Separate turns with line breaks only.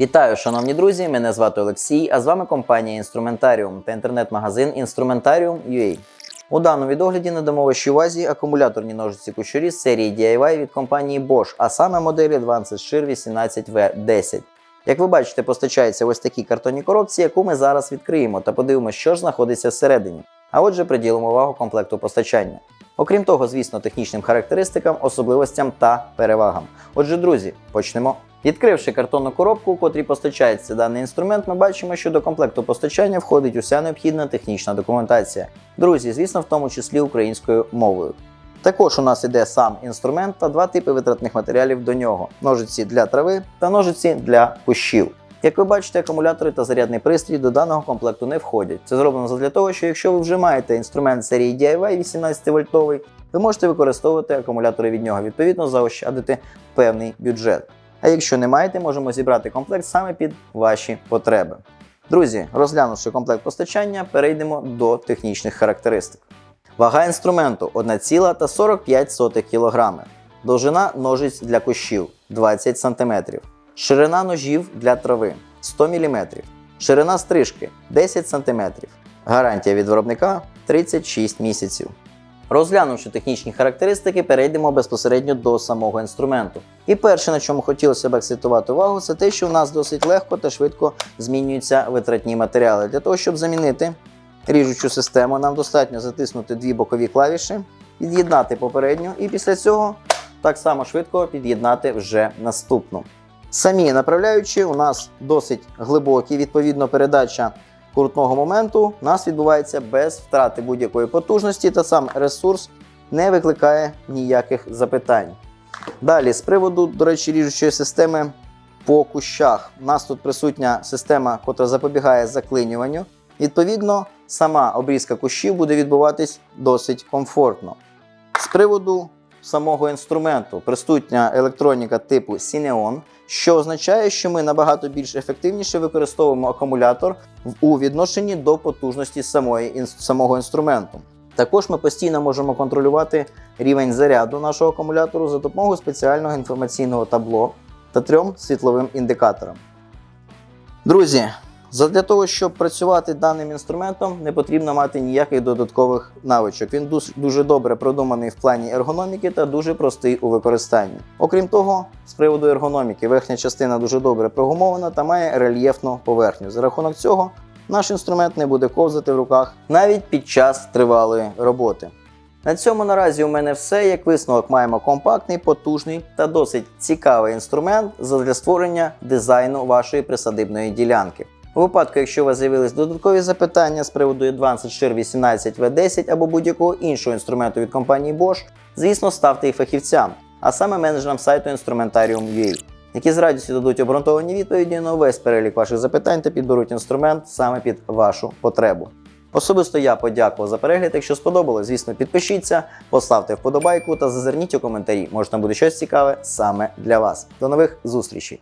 Вітаю, шановні друзі! Мене звати Олексій, а з вами компанія Інструментаріум та інтернет-магазин Instrumentarium.ua. У даному відогляді надамо вашій увазі акумуляторні ножиці з серії DIY від компанії Bosch, а саме моделі Advanced Shear 18V10. Як ви бачите, постачається ось такі картонні коробці, яку ми зараз відкриємо та подивимося, що ж знаходиться всередині. А отже, приділимо увагу комплекту постачання. Окрім того, звісно, технічним характеристикам, особливостям та перевагам. Отже, друзі, почнемо. Відкривши картонну коробку, у котрій постачається даний інструмент, ми бачимо, що до комплекту постачання входить уся необхідна технічна документація. Друзі, звісно, в тому числі українською мовою. Також у нас іде сам інструмент та два типи витратних матеріалів до нього: ножиці для трави та ножиці для кущів. Як ви бачите, акумулятори та зарядний пристрій до даного комплекту не входять. Це зроблено задля того, що якщо ви вже маєте інструмент серії DIY 18 вольтовий, ви можете використовувати акумулятори від нього, відповідно заощадити певний бюджет. А якщо не маєте, можемо зібрати комплект саме під ваші потреби. Друзі, розглянувши комплект постачання, перейдемо до технічних характеристик. Вага інструменту 1,45 кг. Довжина ножиць для кущів 20 см. Ширина ножів для трави 100 мм. Ширина стрижки 10 см. Гарантія від виробника 36 місяців. Розглянувши технічні характеристики, перейдемо безпосередньо до самого інструменту. І перше, на чому хотілося б акцентувати увагу, це те, що в нас досить легко та швидко змінюються витратні матеріали. Для того, щоб замінити ріжучу систему, нам достатньо затиснути дві бокові клавіші, під'єднати попередню, і після цього так само швидко під'єднати вже наступну. Самі направляючі у нас досить глибокі, відповідно, передача крутного моменту у нас відбувається без втрати будь-якої потужності, та сам ресурс не викликає ніяких запитань. Далі, з приводу, до речі, ріжучої системи по кущах, у нас тут присутня система, котра запобігає заклинюванню. Відповідно, сама обрізка кущів буде відбуватись досить комфортно. З приводу самого інструменту присутня електроніка типу Cineon, що означає, що ми набагато більш ефективніше використовуємо акумулятор у відношенні до потужності самої, самого інструменту. Також ми постійно можемо контролювати рівень заряду нашого акумулятору за допомогою спеціального інформаційного табло та трьом світловим індикаторам. Друзі, для того, щоб працювати даним інструментом, не потрібно мати ніяких додаткових навичок. Він дуже добре продуманий в плані ергономіки та дуже простий у використанні. Окрім того, з приводу ергономіки, верхня частина дуже добре прогумована та має рельєфну поверхню. За рахунок цього наш інструмент не буде ковзати в руках навіть під час тривалої роботи. На цьому наразі у мене все. Як висновок маємо компактний, потужний та досить цікавий інструмент для створення дизайну вашої присадибної ділянки. У випадку, якщо у вас з'явились додаткові запитання з приводу Advanced Shear 18 V10 або будь-якого іншого інструменту від компанії Bosch, звісно, ставте їх фахівцям, а саме менеджерам сайту Instrumentarium.ua, які з радістю дадуть обґрунтовані відповіді на увесь перелік ваших запитань та підберуть інструмент саме під вашу потребу. Особисто я подякував за перегляд. Якщо сподобалось, звісно, підпишіться, поставте вподобайку та зазирніть у коментарі. Може там буде щось цікаве саме для вас. До нових зустрічей!